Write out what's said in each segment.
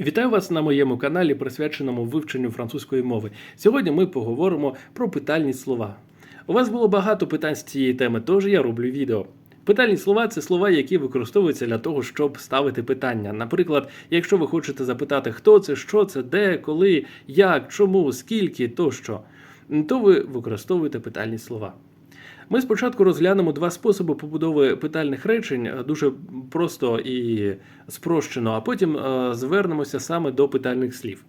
Вітаю вас на моєму каналі, присвяченому вивченню французької мови. Сьогодні ми поговоримо про питальні слова. У вас було багато питань з цієї теми, тож я роблю відео. Питальні слова це слова, які використовуються для того, щоб ставити питання. Наприклад, якщо ви хочете запитати, хто це, що це, де, коли, як, чому, скільки тощо, то ви використовуєте питальні слова. Ми спочатку розглянемо два способи побудови питальних речень е, дуже просто і спрощено, а потім е, звернемося саме до питальних слів.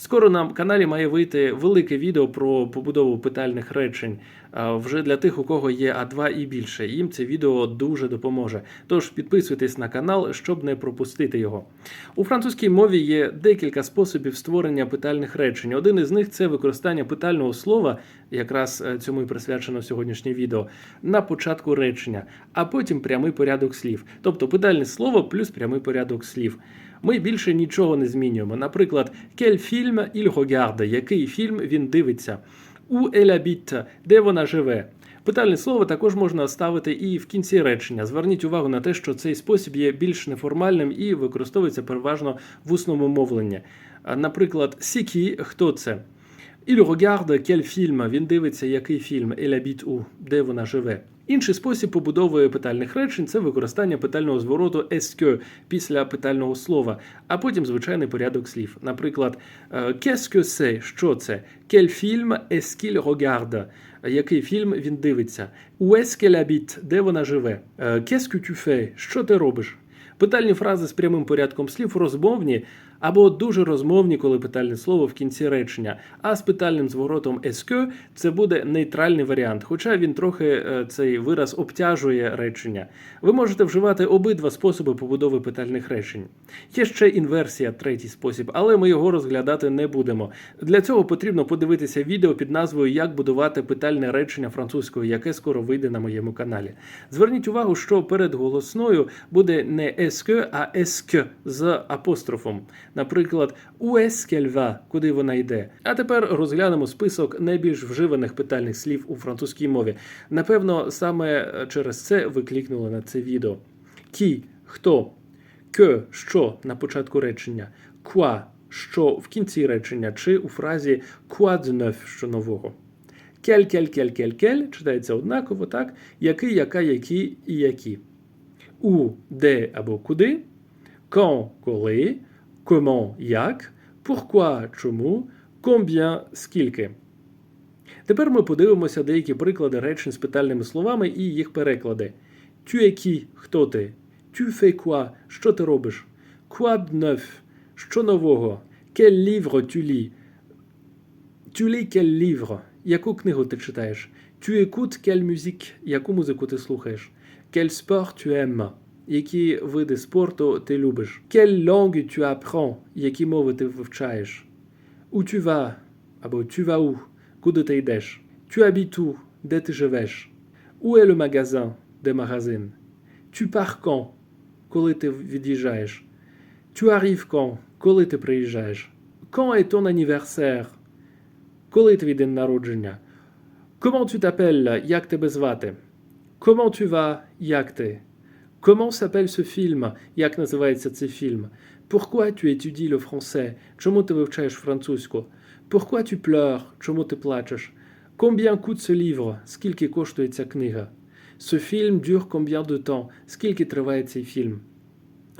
Скоро на каналі має вийти велике відео про побудову питальних речень вже для тих, у кого є А2 і більше. Їм це відео дуже допоможе. Тож підписуйтесь на канал, щоб не пропустити його. У французькій мові є декілька способів створення питальних речень. Один із них це використання питального слова, якраз е, цьому і присвячено сьогоднішнє відео, на початку речення, а потім прямий порядок слів. Тобто питальне слово плюс прямий порядок слів. Ми більше нічого не змінюємо. Наприклад, quel film il regarde, який фільм він дивиться, où elle де вона живе. Питальне слово також можна ставити і в кінці речення. Зверніть увагу на те, що цей спосіб є більш неформальним і використовується переважно в усному мовленні. Наприклад, сікі хто це? Il regarde quel film, він дивиться, який фільм, elle habite де вона живе. Інший спосіб побудови питальних речень це використання питального звороту est після питального слова, а потім звичайний порядок слів. Наприклад, е, qu'est-ce que c'est, що це? Quel film est-ce qu'il regarde? Який фільм він дивиться? Où est-ce qu'elle habite? Де вона живе? Е, Qu'est-ce que tu fais? Що ти робиш? Питальні фрази з прямим порядком слів розмовні або дуже розмовні, коли питальне слово в кінці речення. А з питальним зворотом est це буде нейтральний варіант, хоча він трохи е, цей вираз обтяжує речення. Ви можете вживати обидва способи побудови питальних речень. Є ще інверсія, третій спосіб, але ми його розглядати не будемо. Для цього потрібно подивитися відео під назвою Як будувати питальне речення французькою, яке скоро вийде на моєму каналі. Зверніть увагу, що перед голосною буде не est а est з апострофом. Наприклад, va, куди вона йде. А тепер розглянемо список найбільш вживаних питальних слів у французькій мові. Напевно, саме через це ви клікнули на це відео. Кі хто, que – що на початку речення, quoi – що в кінці речення, чи у фразі quoi – що нового. Кель, кель, кель, кель, кель читається однаково, так? Який, яка, які і які. У, де або куди, quand – коли, comment – як, pourquoi – чому, combien – скільки. Тепер ми подивимося деякі приклади речень з питальними словами і їх переклади. Tu es qui? Хто ти? Tu fais quoi? Що ти робиш? Quoi de neuf? Що нового? Quel livre tu lis? Tu lis quel livre? Яку книгу ти читаєш? Tu écoutes quelle musique? Яку музику ти слухаєш? Quel sport tu aimes? Які види спорту ти любиш? Quelle langue tu apprends? Які мови ти вивчаєш? Où tu vas? Або tu vas où? Куди ти йдеш? Tu habites où? Де ти живеш? Où est le magasin? Де магазин? Tu pars quand? Коли ти від'їжджаєш? Tu arrives quand? Коли ти приїжджаєш? Quand est ton anniversaire? Коли твій день народження? Comment tu t'appelles? Як тебе звати? Comment tu vas? Як ти? Comment s'appelle ce film? Як називається цей фільм? Pourquoi tu étudies le français? Чому ти вивчаєш французьку? Pourquoi tu pleures? Чому ти плачеш? Combien coûte ce livre? Скільки коштує ця книга? Ce film dure combien de temps? Скільки триває цей фільм?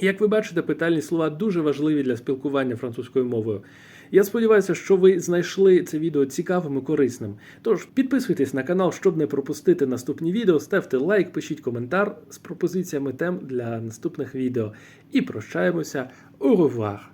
Як ви бачите, питальні слова дуже важливі для спілкування французькою мовою. Я сподіваюся, що ви знайшли це відео цікавим і корисним. Тож підписуйтесь на канал, щоб не пропустити наступні відео, ставте лайк, пишіть коментар з пропозиціями тем для наступних відео. І прощаємося. Au revoir!